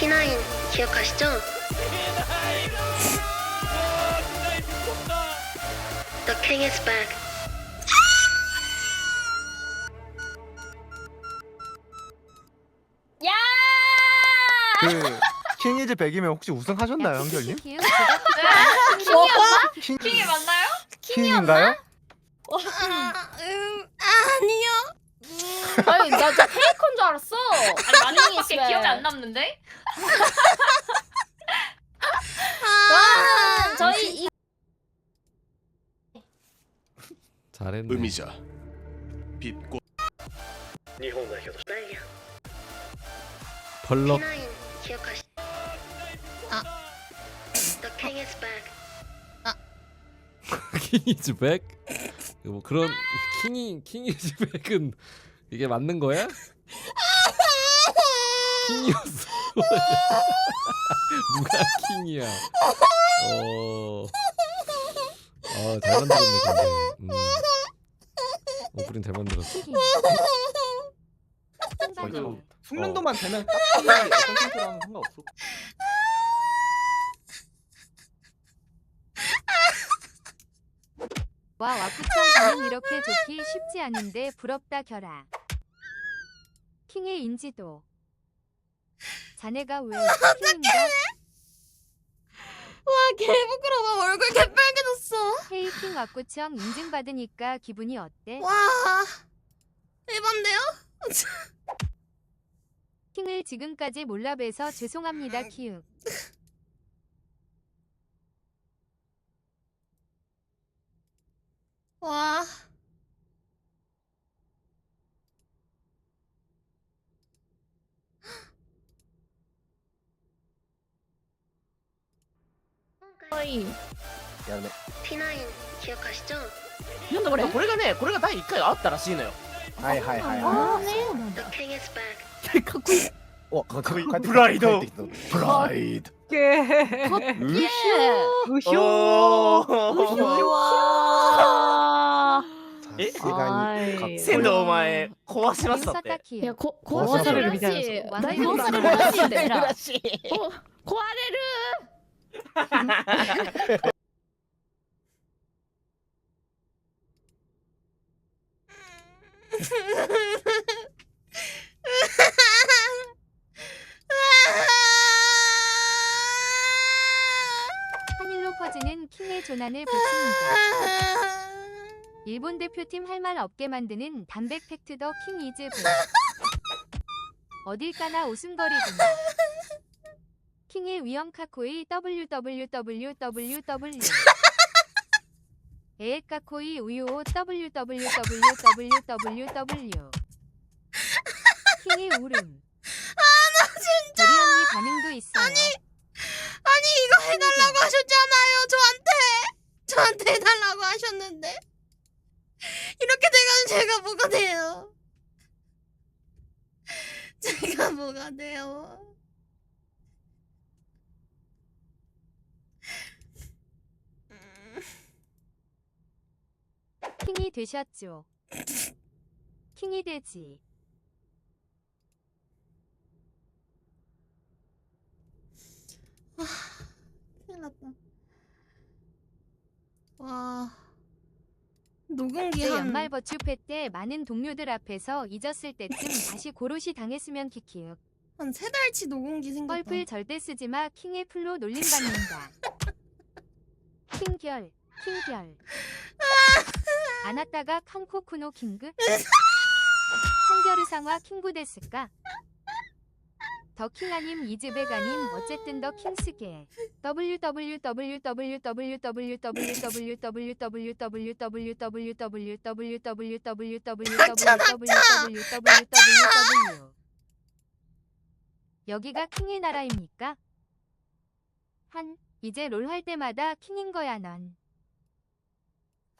P9 기억하시죠? The king 야! 그 킹이즈 백이면 혹시 우승하셨나요, 한결님? 킹이 맞나요? 킹인가요? 아, 음, 아니요. 아니 나저 페이커인 줄 알았어. 아니 많은 것밖에 기억이 안 남는데? 와 저희 이 잘했네. 의미자. 빛꽃. 벌럭. 킹이즈백 뭐 그런 킹이 킹이즈백은 이게 맞는 거야? 킹이었어. 누가 킹이야? 어. 아, 잘 만들었네, 음. 어, 오프린 잘 만들었어. 그 숙련도만 어. 되면 딱 하면 어떤 상관없어. 와 와쿠청 이렇게 좋기 쉽지 않은데 부럽다 결아 킹의 인지도. 자네가 왜 킹인가? 와, 개부끄러워. 얼굴 개빨개졌어. 헤이킹 왁구청 인증받으니까 기분이 어때? 와, 대박인데요? 킹을 지금까지 몰라 뵈서 죄송합니다, 아, 키읔. わいい。やるね。P9 休暇しちゃう。なんだこれ？これがねこれが第1回あったらしいのよはいはいはいはああ、そうなんだ The。king かっこいい。い。お、かっこいい。プライドってプライド。え。いい。え？さがい。お前壊しますって。いや、こ壊されるみたいなな。大丈夫かなマ。壊れる。 한일로 퍼지는 킹의 조난을 붙입니다. 일본 대표팀 할 말 없게 만드는 담백 팩트 더 킹 이즈 보 어딜 가나 웃음거리구나. 킹의 위험카코이 www.www 에에 카코이 우유오 www.www 킹의 울음. 아 나 진짜. 우리 언니 반응도 있어. 아니 아니 이거 해달라고 하셨잖아요 저한테. 저한테 해달라고 하셨는데. 이렇게 되면 제가 뭐가 돼요? 제가 뭐가 돼요? 킹이 되셨죠. 킹이 되지. 와, 큰일 났다. 와. 녹음기 한 연말 버추패 때 많은 동료들 앞에서 잊었을 때쯤 다시 고로시 당했으면 키키윽. 한 세 달치 녹음기 생겼다. 뻘플 절대 쓰지 마 킹의 풀로 놀림 받는다. 킹결, 킹결. 아, 아나타가 캄코쿠노 킹그 한겨르상화 킹구 됐을까? 더킹 아님 이즈백 아님 어쨌든 더 킹스게 www.www.www.www.www.www.www.www 아, 여기가 킹의 나라입니까? 한 이제 롤 할 때마다 킹인 거야 넌.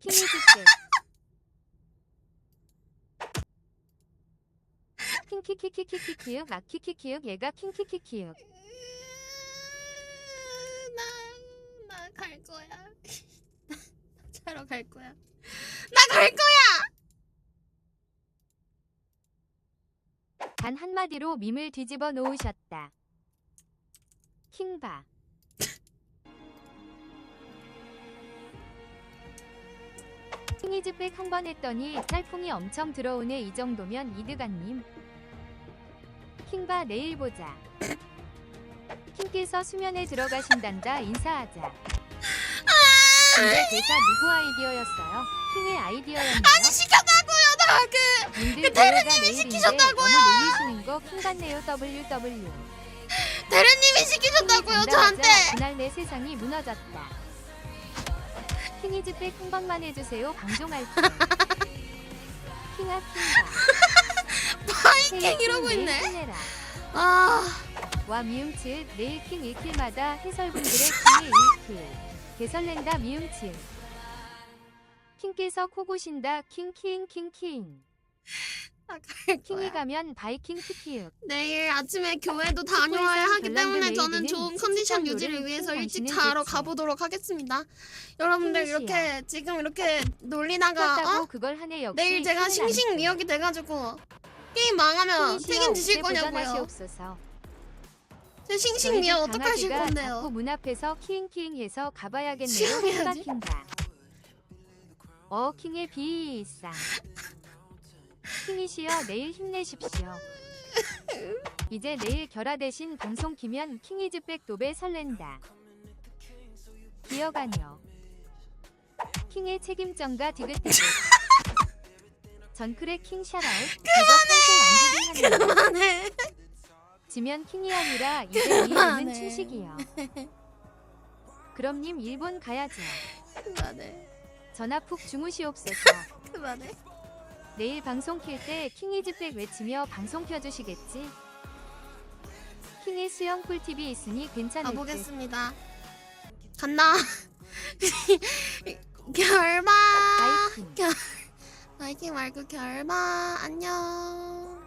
킹이즈백 킹키키키키키키윽 마키키키윽 얘가 킹키키키윽 나나 갈 거야. 나 자러 갈 거야. 나 갈 거야. 단 한마디로 밈을 뒤집어 놓으셨다. 킹바 킹이즈백 한 번 했더니 짤풍이 엄청 들어오네 이 정도면 이득아님 킹바 내일 보자 킹께서 수면에 들어가신단다 인사하자 근데 대사 누구 아이디어였어요? 킹의 아이디어였나요? 아니 시켰다고요 나그 그 대리님이 시키셨다고요! 놀리시는 거 킹 같네요 WW 대리님이 시키셨다고요 저한테. 그날 내 세상이 무너졌다. 킹이즈백 한 번만 해주세요. 방종할 때. 킹아 킹가. 파이킹 이러고 있네. 아 와 미음칠 내일 킹 1킬마다 해설분들의 킹의 1킬. 개설렌다 미음칠. 킹께서 코 고신다 킹킹킹킹. 나갈 킹이 거야. 가면 바이킹 키키윽. 내일 아침에 교회도 다녀와야 하기 때문에 저는 좋은 컨디션 유지를 위해서 큰 일찍 자러. 가보도록 하겠습니다. 여러분들. 이렇게 지금 이렇게 놀리다가 어? 그걸 하네 역시 내일 제가 싱싱 미역이 돼가지고 게임 망하면 책임지실 거냐고요. 제 싱싱 미역 어떡하실 건데요? 문 앞에서 킹킹해서 가봐야겠네요. 수영해야지. 어 킹의 비상. 킹이시여 내일 힘내십시오. 이제 내일 결화 대신 방송 키면 킹이즈 백 도배 설렌다. 기어가녀. 킹의 책임전가 디귿디귿. 전클의 킹 샤라웃. 그거 평생 안 주긴 하네요. 그만해. 지면 킹이 아니라 이제 이름은. 춘식이요. 그럼 님 일본 가야죠. 그만해. 전화 푹 주무시옵소서. 그만해. 내일 방송 킬 때 킹이즈백 외치며 방송 켜주시겠지? 킹의 수영 꿀팁이 있으니 괜찮을 듯. 가보겠습니다. 간다. 결마. 바이킹. 바이킹 말고 결마. 안녕.